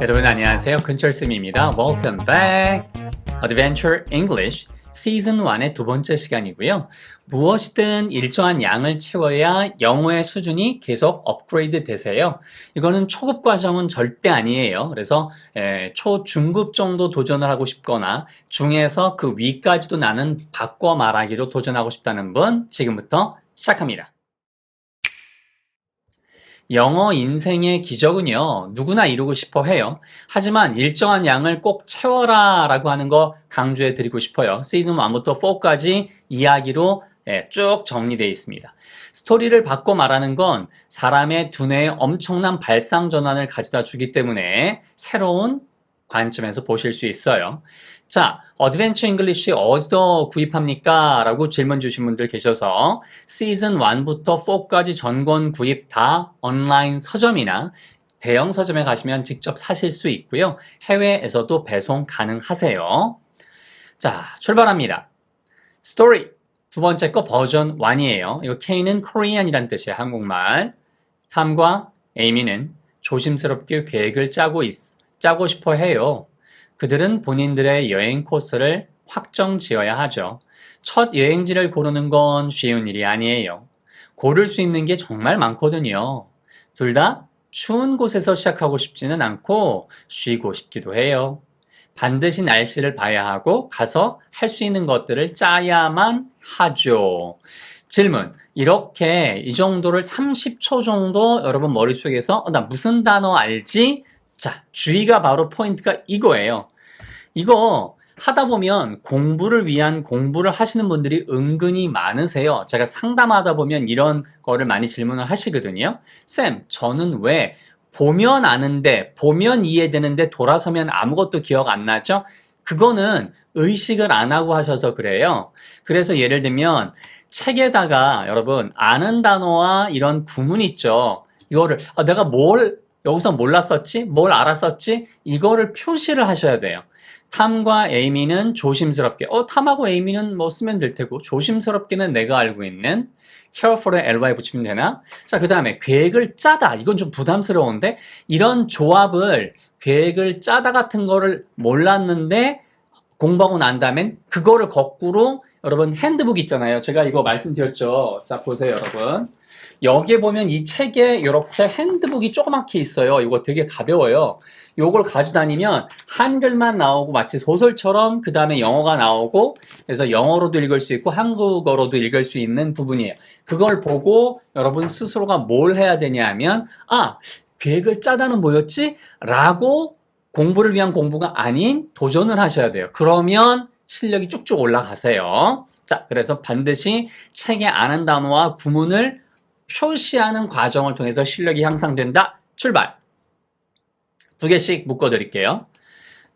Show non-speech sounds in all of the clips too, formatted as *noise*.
여러분 안녕하세요. 근철쌤입니다. Welcome back. Adventure English 시즌 1의 두 번째 시간이고요. 무엇이든 일정한 양을 채워야 영어의 수준이 계속 업그레이드 되세요. 이거는 초급 과정은 절대 아니에요. 그래서 에, 초, 중급 정도 도전을 하고 싶거나 중에서 그 위까지도 나는 바꿔 말하기로 도전하고 싶다는 분 지금부터 시작합니다. 영어 인생의 기적은요, 누구나 이루고 싶어 해요. 하지만 일정한 양을 꼭 채워라 라고 하는 거 강조해 드리고 싶어요. 시즌 1부터 4까지 이야기로 예, 쭉 정리되어 있습니다. 스토리를 바꿔 말하는 건 사람의 두뇌에 엄청난 발상 전환을 가져다 주기 때문에 새로운 관점에서 보실 수 있어요. 자, 어드벤처 잉글리쉬 어디서 구입합니까? 라고 질문 주신 분들 계셔서 시즌 1부터 4까지 전권 구입 다 온라인 서점이나 대형 서점에 가시면 직접 사실 수 있고요. 해외에서도 배송 가능하세요. 자, 출발합니다. 스토리 두 번째 거 버전 1이에요. 이거 K는 Korean이란 뜻이에요. 한국말. 탐과 에이미는 조심스럽게 계획을 짜고 있, 짜고 싶어 해요. 그들은 본인들의 여행 코스를 확정 지어야 하죠. 첫 여행지를 고르는 건 쉬운 일이 아니에요. 고를 수 있는 게 정말 많거든요. 둘 다 추운 곳에서 시작하고 싶지는 않고 쉬고 싶기도 해요. 반드시 날씨를 봐야 하고 가서 할 수 있는 것들을 짜야만 하죠. 질문. 이렇게 이 정도를 30초 정도 여러분 머릿속에서 어, 나 무슨 단어 알지? 자, 주의가 바로 포인트가 이거예요. 이거 하다 보면 공부를 위한 공부를 하시는 분들이 은근히 많으세요. 제가 상담하다 보면 이런 거를 많이 질문을 하시거든요. 쌤, 저는 왜 보면 아는데, 보면 이해되는데 돌아서면 아무것도 기억 안 나죠? 그거는 의식을 안 하고 하셔서 그래요. 그래서 예를 들면 책에다가 여러분 아는 단어와 이런 구문 있죠. 이거를 아, 내가 뭘 여기서 몰랐었지? 뭘 알았었지? 이거를 표시를 하셔야 돼요. 탐과 에이미는 조심스럽게, 어, 탐하고 에이미는 뭐 쓰면 될 테고, 조심스럽게는 내가 알고 있는 careful에 ly 붙이면 되나? 자, 그 다음에 계획을 짜다. 이건 좀 부담스러운데, 이런 조합을 계획을 짜다 같은 거를 몰랐는데, 공부하고 난 다음엔 그거를 거꾸로 여러분 핸드북 있잖아요. 제가 이거 말씀드렸죠. 자, 보세요, 여러분. 여기에 보면 이 책에 이렇게 핸드북이 조그맣게 있어요. 이거 되게 가벼워요. 요걸 가지고 다니면 한글만 나오고 마치 소설처럼 그 다음에 영어가 나오고 그래서 영어로도 읽을 수 있고 한국어로도 읽을 수 있는 부분이에요. 그걸 보고 여러분 스스로가 뭘 해야 되냐 하면 아 계획을 짜다는 뭐였지? 라고 공부를 위한 공부가 아닌 도전을 하셔야 돼요. 그러면 실력이 쭉쭉 올라가세요. 자, 그래서 반드시 책에 아는 단어와 구문을 표시하는 과정을 통해서 실력이 향상된다. 출발! 두 개씩 묶어드릴게요.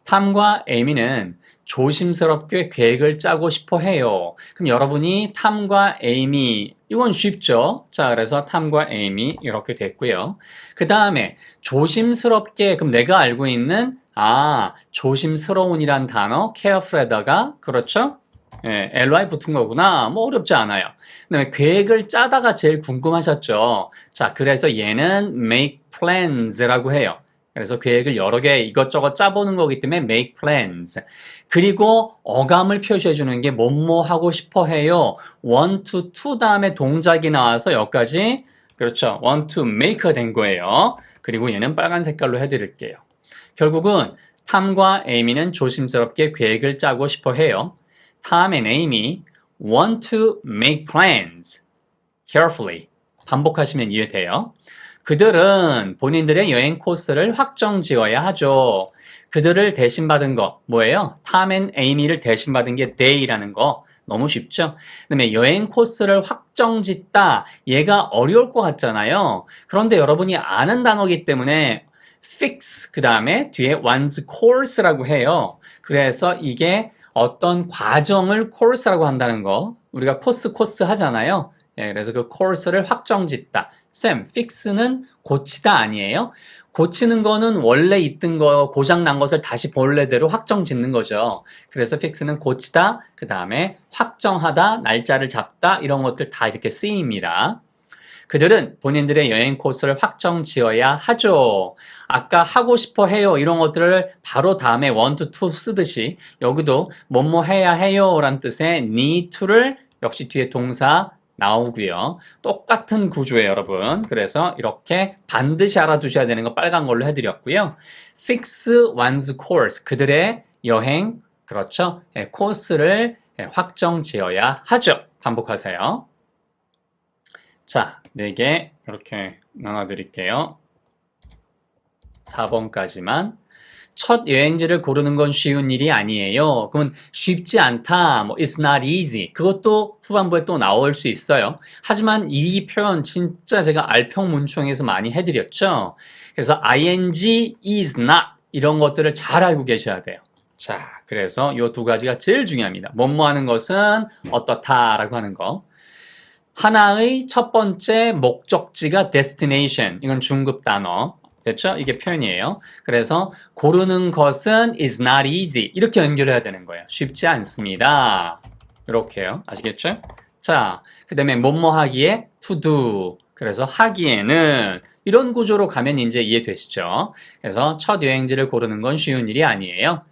탐과 에이미는 조심스럽게 계획을 짜고 싶어 해요. 그럼 여러분이 탐과 에이미, 이건 쉽죠? 자, 그래서 탐과 에이미 이렇게 됐고요. 그 다음에 조심스럽게, 그럼 내가 알고 있는, 아, 조심스러운이란 단어, careful에다가, 그렇죠? 예, ly 붙은 거구나. 뭐 어렵지 않아요. 그 다음에 계획을 짜다가 제일 궁금하셨죠? 자, 그래서 얘는 make plans라고 해요. 그래서 계획을 여러 개 이것저것 짜보는 거기 때문에 make plans. 그리고 어감을 표시해 주는 게 뭐뭐 하고 싶어 해요. want to, to 다음에 동작이 나와서 여기까지 그렇죠. want to make 된 거예요. 그리고 얘는 빨간 색깔로 해드릴게요. 결국은 탐과 에이미는 조심스럽게 계획을 짜고 싶어 해요. Tom and Amy want to make plans carefully. 반복하시면 이해돼요. 그들은 본인들의 여행 코스를 확정 지어야 하죠. 그들을 대신 받은 거 뭐예요? Tom and Amy를 대신 받은 게 they라는 거 너무 쉽죠? 그 다음에 여행 코스를 확정 짓다 얘가 어려울 것 같잖아요. 그런데 여러분이 아는 단어기 때문에 fix 그 다음에 뒤에 one's course라고 해요. 그래서 이게 어떤 과정을 코र्스라고 한다는 거 우리가 코스 코스 하잖아요. 예, 그래서 그 코र्스를 확정 짓다. 쌤, 픽스는 고치다 아니에요? 고치는 거는 원래 있던 거 고장 난 것을 다시 본래대로 확정 짓는 거죠. 그래서 픽스는 고치다, 그 다음에 확정하다, 날짜를 잡다 이런 것들 다 이렇게 쓰입니다. 그들은 본인들의 여행 코스를 확정 지어야 하죠. 아까 하고 싶어 해요. 이런 것들을 바로 다음에 want to 쓰듯이 여기도 뭐뭐 해야 해요. 라는 뜻의 need to를 역시 뒤에 동사 나오고요. 똑같은 구조예요, 여러분. 그래서 이렇게 반드시 알아두셔야 되는 거 빨간 걸로 해드렸고요. fix one's course. 그들의 여행, 그렇죠. 예, 코스를 예, 확정 지어야 하죠. 반복하세요. 자, 4개 이렇게 나눠드릴게요. 4번까지만. 첫 여행지를 고르는 건 쉬운 일이 아니에요. 그러면 쉽지 않다, 뭐 it's not easy. 그것도 후반부에 또 나올 수 있어요. 하지만 이 표현 진짜 제가 알평문총에서 많이 해드렸죠. 그래서 ing is not 이런 것들을 잘 알고 계셔야 돼요. 자, 그래서 이 두 가지가 제일 중요합니다. 뭐뭐 하는 것은 어떻다라고 하는 거. 하나의 첫 번째 목적지가 destination. 이건 중급 단어. 됐죠? 이게 표현이에요. 그래서 고르는 것은 is not easy. 이렇게 연결해야 되는 거예요. 쉽지 않습니다. 이렇게요. 아시겠죠? 자, 그 다음에 뭐뭐 하기에 to do. 그래서 하기에는 이런 구조로 가면 이제 이해되시죠? 그래서 첫 여행지를 고르는 건 쉬운 일이 아니에요.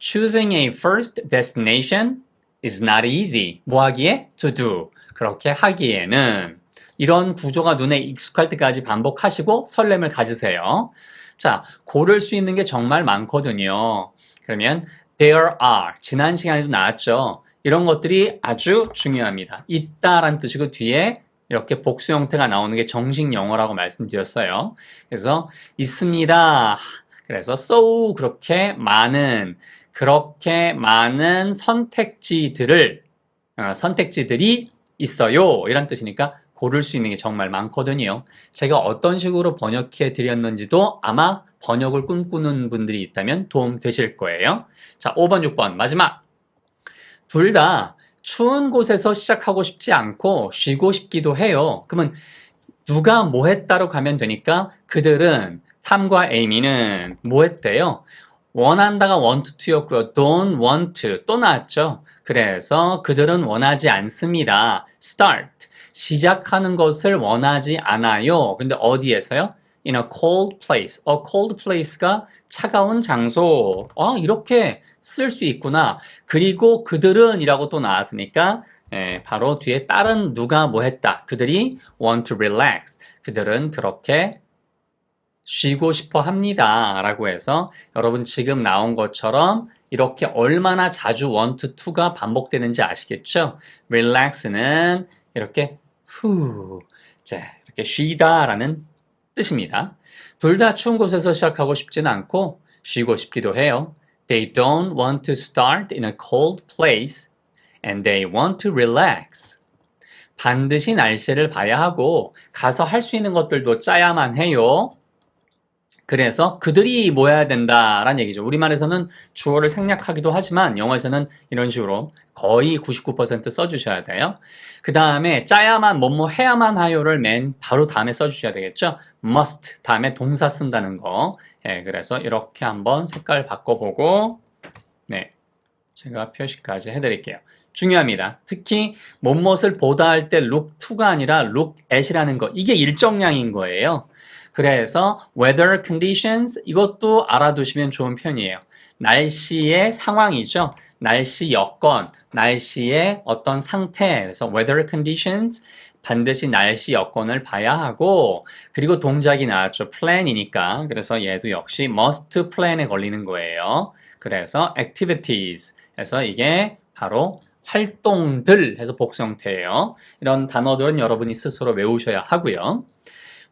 Choosing a first destination is not easy. 뭐 하기에? To do. 그렇게 하기에는 이런 구조가 눈에 익숙할 때까지 반복하시고 설렘을 가지세요. 자, 고를 수 있는 게 정말 많거든요. 그러면 there are 지난 시간에도 나왔죠. 이런 것들이 아주 중요합니다. 있다라는 뜻이고 뒤에 이렇게 복수 형태가 나오는 게 정식 영어라고 말씀드렸어요. 그래서 있습니다. 그래서 so 그렇게 많은 그렇게 많은 선택지들을 어, 선택지들이 있어요. 이런 뜻이니까 고를 수 있는 게 정말 많거든요. 제가 어떤 식으로 번역해 드렸는지도 아마 번역을 꿈꾸는 분들이 있다면 도움 되실 거예요. 자, 5번, 6번 마지막. 둘 다 추운 곳에서 시작하고 싶지 않고 쉬고 싶기도 해요. 그러면 누가 뭐 했다로 가면 되니까 그들은 탐과 에이미는 뭐 했대요? 원한다가 want to였고요. don't want to 또 나왔죠. 그래서 그들은 원하지 않습니다. start 시작하는 것을 원하지 않아요. 근데 어디에서요? in a cold place. a cold place가 차가운 장소. 아, 이렇게 쓸 수 있구나. 그리고 그들은 이라고 또 나왔으니까 예, 바로 뒤에 다른 누가 뭐 했다. 그들이 want to relax. 그들은 그렇게 쉬고 싶어 합니다. 라고 해서 여러분 지금 나온 것처럼 이렇게 얼마나 자주 want to가 반복되는지 아시겠죠? relax는 이렇게 후, 자, 이렇게 쉬다 라는 뜻입니다. 둘 다 추운 곳에서 시작하고 싶지는 않고 쉬고 싶기도 해요. They don't want to start in a cold place and they want to relax. 반드시 날씨를 봐야 하고 가서 할 수 있는 것들도 짜야만 해요. 그래서 그들이 모여야 된다라는 얘기죠. 우리말에서는 주어를 생략하기도 하지만 영어에서는 이런 식으로 거의 99% 써주셔야 돼요. 그 다음에 짜야만 뭐뭐 해야만 하요를 맨 바로 다음에 써주셔야 되겠죠. must 다음에 동사 쓴다는 거. 예, 그래서 이렇게 한번 색깔 바꿔보고 네, 제가 표시까지 해드릴게요. 중요합니다. 특히 뭐뭇을 보다 할 때 look to가 아니라 look at이라는 거 이게 일정량인 거예요. 그래서 weather conditions 이것도 알아두시면 좋은 편이에요. 날씨의 상황이죠. 날씨 여건, 날씨의 어떤 상태. 그래서 weather conditions 반드시 날씨 여건을 봐야 하고 그리고 동작이 나왔죠. plan이니까. 그래서 얘도 역시 must plan에 걸리는 거예요. 그래서 activities. 그래서 이게 바로 활동들 해서 복수 형태예요. 이런 단어들은 여러분이 스스로 외우셔야 하고요.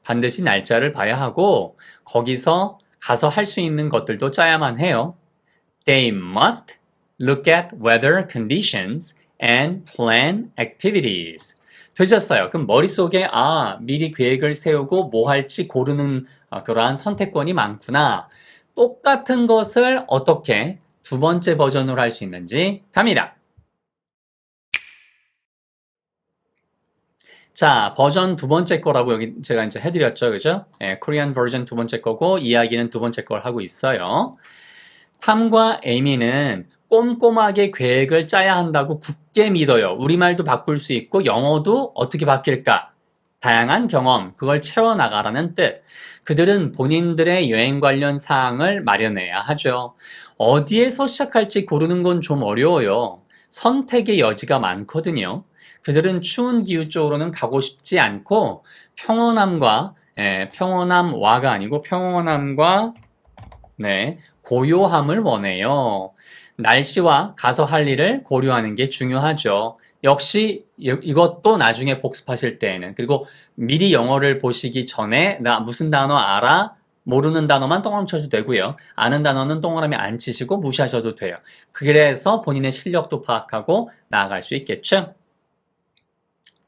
반드시 날짜를 봐야 하고 거기서 가서 할 수 있는 것들도 짜야만 해요. They must look at weather conditions and plan activities. 되셨어요. 그럼 머릿속에 아 미리 계획을 세우고 뭐 할지 고르는 어, 그러한 선택권이 많구나. 똑같은 것을 어떻게 두 번째 버전으로 할 수 있는지 갑니다. 자, 버전 두 번째 거라고 여기 제가 이제 해드렸죠. 그죠? 예, 코리안 버전 두 번째 거고, 이야기는 두 번째 걸 하고 있어요. 탐과 에이미는 꼼꼼하게 계획을 짜야 한다고 굳게 믿어요. 우리말도 바꿀 수 있고, 영어도 어떻게 바뀔까? 다양한 경험, 그걸 채워나가라는 뜻. 그들은 본인들의 여행 관련 사항을 마련해야 하죠. 어디에서 시작할지 고르는 건 좀 어려워요. 선택의 여지가 많거든요. 그들은 추운 기후 쪽으로는 가고 싶지 않고 평온함과 예, 평온함 와가 아니고 평온함과 네, 고요함을 원해요. 날씨와 가서 할 일을 고려하는 게 중요하죠. 역시 이- 이것도 나중에 복습하실 때에는 그리고 미리 영어를 보시기 전에 나 무슨 단어 알아? 모르는 단어만 동그라미 쳐도 되고요. 아는 단어는 동그라미 안 치시고 무시하셔도 돼요. 그래서 본인의 실력도 파악하고 나아갈 수 있겠죠?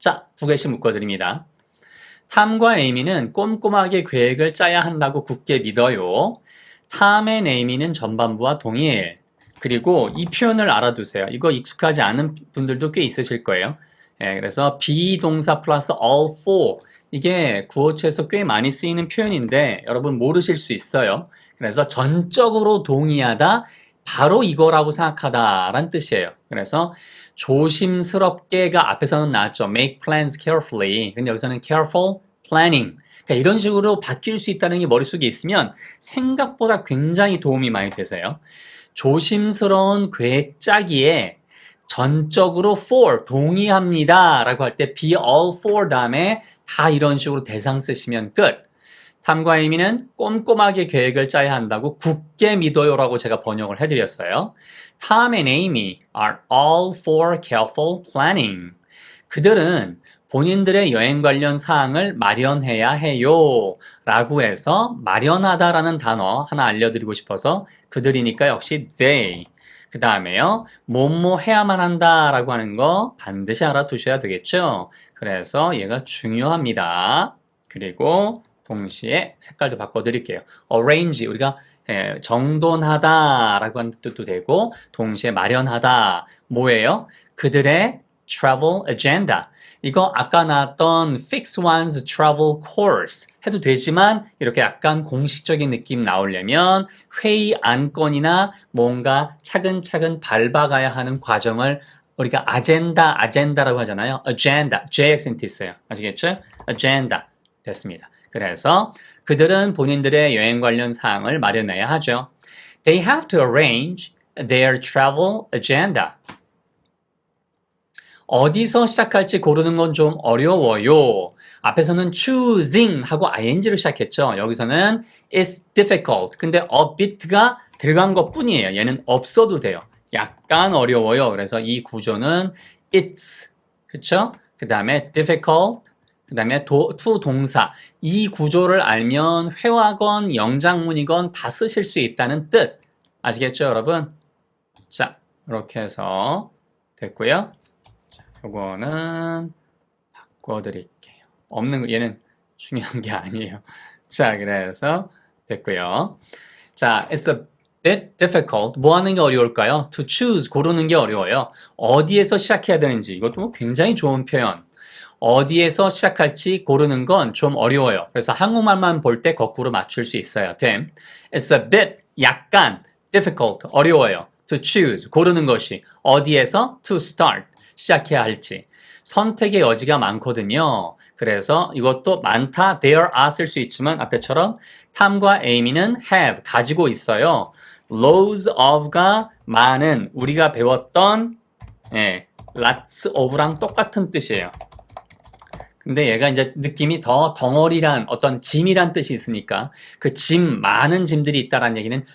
자, 두 개씩 묶어드립니다. 탐과 에이미는 꼼꼼하게 계획을 짜야 한다고 굳게 믿어요. 탐의 에이미는 전반부와 동일. 그리고 이 표현을 알아두세요. 이거 익숙하지 않은 분들도 꽤 있으실 거예요. 예, 그래서 비동사 플러스 all for 이게 구어체에서 꽤 많이 쓰이는 표현인데 여러분 모르실 수 있어요. 그래서 전적으로 동의하다 바로 이거라고 생각하다라는 뜻이에요. 그래서 조심스럽게가 앞에서는 나왔죠. make plans carefully. 근데 여기서는 careful planning. 그러니까 이런 식으로 바뀔 수 있다는 게 머릿속에 있으면 생각보다 굉장히 도움이 많이 되세요. 조심스러운 계획 짜기에 전적으로 for 동의합니다 라고 할 때 be all for 다음에 다 이런 식으로 대상 쓰시면 끝. 탐과 의미는 꼼꼼하게 계획을 짜야 한다고 굳게 믿어요 라고 제가 번역을 해드렸어요. Tom and Amy are all for careful planning. 그들은 본인들의 여행 관련 사항을 마련해야 해요. 라고 해서 마련하다라는 단어 하나 알려드리고 싶어서 그들이니까 역시 they. 그 다음에요. 뭐뭐 해야만 한다 라고 하는 거 반드시 알아두셔야 되겠죠. 그래서 얘가 중요합니다. 그리고 동시에 색깔도 바꿔드릴게요. arrange 우리가 예, 정돈하다라고 하는 뜻도 되고 동시에 마련하다 뭐예요? 그들의 travel agenda 이거 아까 나왔던 fix one's travel course 해도 되지만 이렇게 약간 공식적인 느낌 나오려면 회의 안건이나 뭔가 차근차근 밟아가야 하는 과정을 우리가 아젠다, 아젠다라고 하잖아요. agenda, J 액센트 있어요. 아시겠죠? agenda 됐습니다. 그래서 그들은 본인들의 여행 관련 사항을 마련해야 하죠. They have to arrange their travel agenda. 어디서 시작할지 고르는 건 좀 어려워요. 앞에서는 choosing 하고 ing로 시작했죠. 여기서는 it's difficult. 근데 a bit가 들어간 것 뿐이에요. 얘는 없어도 돼요. 약간 어려워요. 그래서 이 구조는 it's. 그쵸? 그 다음에 difficult. 그 다음에 to 동사. 이 구조를 알면 회화건, 영장문이건 다 쓰실 수 있다는 뜻. 아시겠죠, 여러분? 자, 이렇게 해서 됐고요. 자, 요거는 바꿔드릴게요. 없는 거, 얘는 중요한 게 아니에요. *laughs* 자, 그래서 됐고요. 자, it's a bit difficult. 뭐 하는 게 어려울까요? To choose, 고르는 게 어려워요. 어디에서 시작해야 되는지, 이것도 뭐 굉장히 좋은 표현. 어디에서 시작할지 고르는 건 좀 어려워요. 그래서 한국말만 볼 때 거꾸로 맞출 수 있어요. 됨. It's a bit, 약간, difficult, 어려워요. To choose, 고르는 것이. 어디에서 to start, 시작해야 할지. 선택의 여지가 많거든요. 그래서 이것도 많다, there are 쓸 수 있지만 앞에처럼 탐과 에이미는 have, 가지고 있어요. loads of가 많은, 우리가 배웠던 예, lots of랑 똑같은 뜻이에요. 근데 얘가 이제 느낌이 더 덩어리란 어떤 짐이란 뜻이 있으니까 그 짐, 많은 짐들이 있다라는 얘기는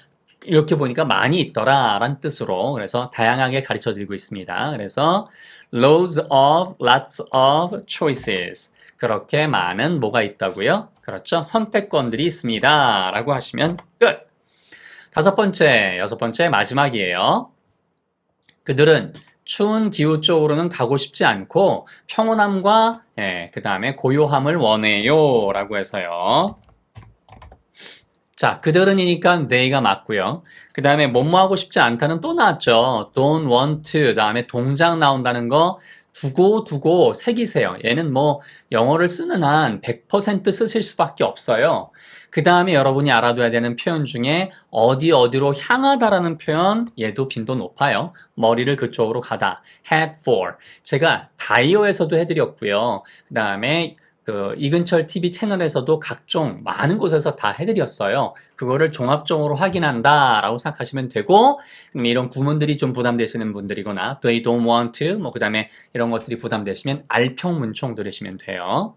이렇게 보니까 많이 있더라라는 뜻으로 그래서 다양하게 가르쳐 드리고 있습니다. 그래서 loads of, lots of choices. 그렇게 많은 뭐가 있다고요? 그렇죠. 선택권들이 있습니다. 라고 하시면 끝. 다섯 번째, 여섯 번째 마지막이에요. 그들은 추운 기후 쪽으로는 가고 싶지 않고 평온함과 예, 그 다음에 고요함을 원해요. 라고 해서요. 자, 그들은이니까 they가 맞고요. 그 다음에 뭐뭐 하고 싶지 않다는 또 나왔죠. don't want to. 다음에 동작 나온다는 거 두고 두고 새기세요. 얘는 뭐 영어를 쓰는 한 100% 쓰실 수밖에 없어요. 그 다음에 여러분이 알아둬야 되는 표현 중에 어디 어디로 향하다라는 표현 얘도 빈도 높아요. 머리를 그쪽으로 가다. head for. 제가 다이어에서도 해드렸고요. 그 다음에 그 이근철 TV 채널에서도 각종 많은 곳에서 다 해드렸어요. 그거를 종합적으로 확인한다라고 생각하시면 되고 이런 구문들이 좀 부담되시는 분들이거나 they don't want to 뭐 그다음에 이런 것들이 부담되시면 알평 문총 들으시면 돼요.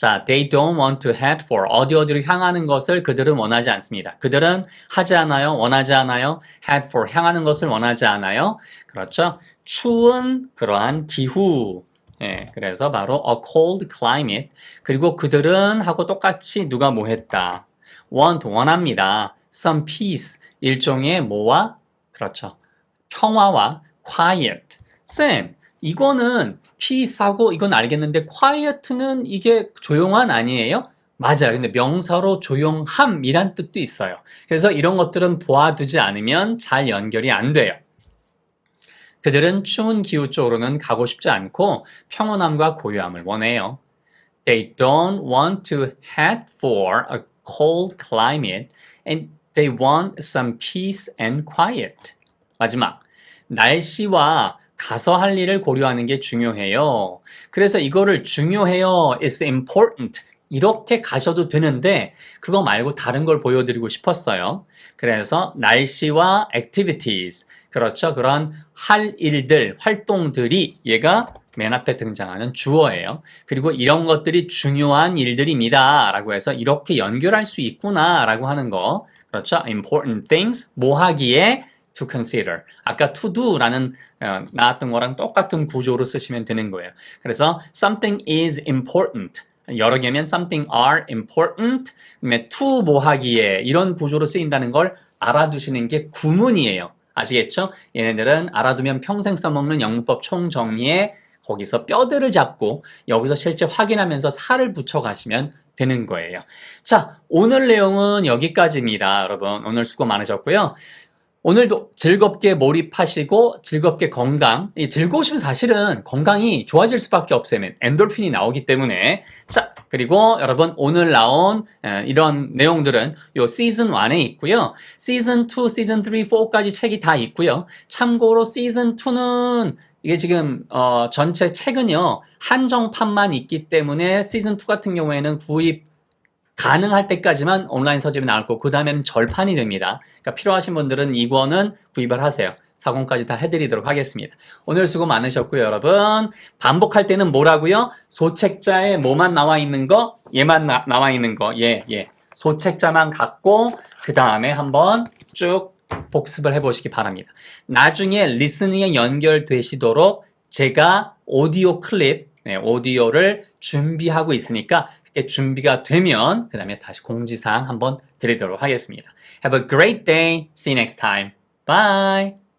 자, they don't want to head for 어디 어디로 향하는 것을 그들은 원하지 않습니다. 그들은 하지 않아요, 원하지 않아요, head for 향하는 것을 원하지 않아요. 그렇죠? 추운 그러한 기후. 예, 그래서 바로 a cold climate. 그리고 그들은 하고 똑같이 누가 뭐 했다. want 원합니다. some peace 일종의 뭐와 그렇죠. 평화와 quiet. 쌤, 이거는 peace하고 이건 알겠는데 quiet는 이게 조용한 아니에요? 맞아요. 근데 명사로 조용함이란 뜻도 있어요. 그래서 이런 것들은 보아두지 않으면 잘 연결이 안 돼요. 그들은 추운 기후 쪽으로는 가고 싶지 않고 평온함과 고요함을 원해요. They don't want to head for a cold climate and they want some peace and quiet. 마지막. 날씨와 가서 할 일을 고려하는 게 중요해요. 그래서 이거를 중요해요. It's important. 이렇게 가셔도 되는데 그거 말고 다른 걸 보여드리고 싶었어요. 그래서 날씨와 activities 그렇죠. 그런 할 일들, 활동들이 얘가 맨 앞에 등장하는 주어예요. 그리고 이런 것들이 중요한 일들입니다. 라고 해서 이렇게 연결할 수 있구나. 라고 하는 거. 그렇죠. important things. 뭐 하기에 to consider. 아까 to do라는 어, 나왔던 거랑 똑같은 구조로 쓰시면 되는 거예요. 그래서 something is important. 여러 개면 something are important. 그다음에 to 뭐 하기에 이런 구조로 쓰인다는 걸 알아두시는 게 구문이에요. 아시겠죠? 얘네들은 알아두면 평생 써먹는 영문법 총정리에 거기서 뼈들을 잡고 여기서 실제 확인하면서 살을 붙여 가시면 되는 거예요. 자, 오늘 내용은 여기까지입니다. 여러분, 오늘 수고 많으셨고요. 오늘도 즐겁게 몰입하시고 즐겁게 건강, 이 즐거우시면 사실은 건강이 좋아질 수밖에 없어요. 엔돌핀이 나오기 때문에. 자, 그리고 여러분 오늘 나온 에, 이런 내용들은 요 시즌 1에 있고요. 시즌 2, 시즌 3, 4까지 책이 다 있고요. 참고로 시즌 2는 이게 지금 어, 전체 책은요 한정판만 있기 때문에 시즌 2 같은 경우에는 구입 가능할 때까지만 온라인 서점이 나올 거고 그 다음에는 절판이 됩니다. 그러니까 필요하신 분들은 이 권은 구입을 하세요. 사공까지 다 해드리도록 하겠습니다. 오늘 수고 많으셨고요, 여러분. 반복할 때는 뭐라고요? 소책자에 뭐만 나와 있는 거, 얘만 나, 와 있는 거, 예, 예. 소책자만 갖고 그 다음에 한번 쭉 복습을 해보시기 바랍니다. 나중에 리스닝에 연결되시도록 제가 오디오 클립, 네, 오디오를 준비하고 있으니까 준비가 되면 그 다음에 다시 공지사항 한번 드리도록 하겠습니다. Have a great day. See you next time. Bye.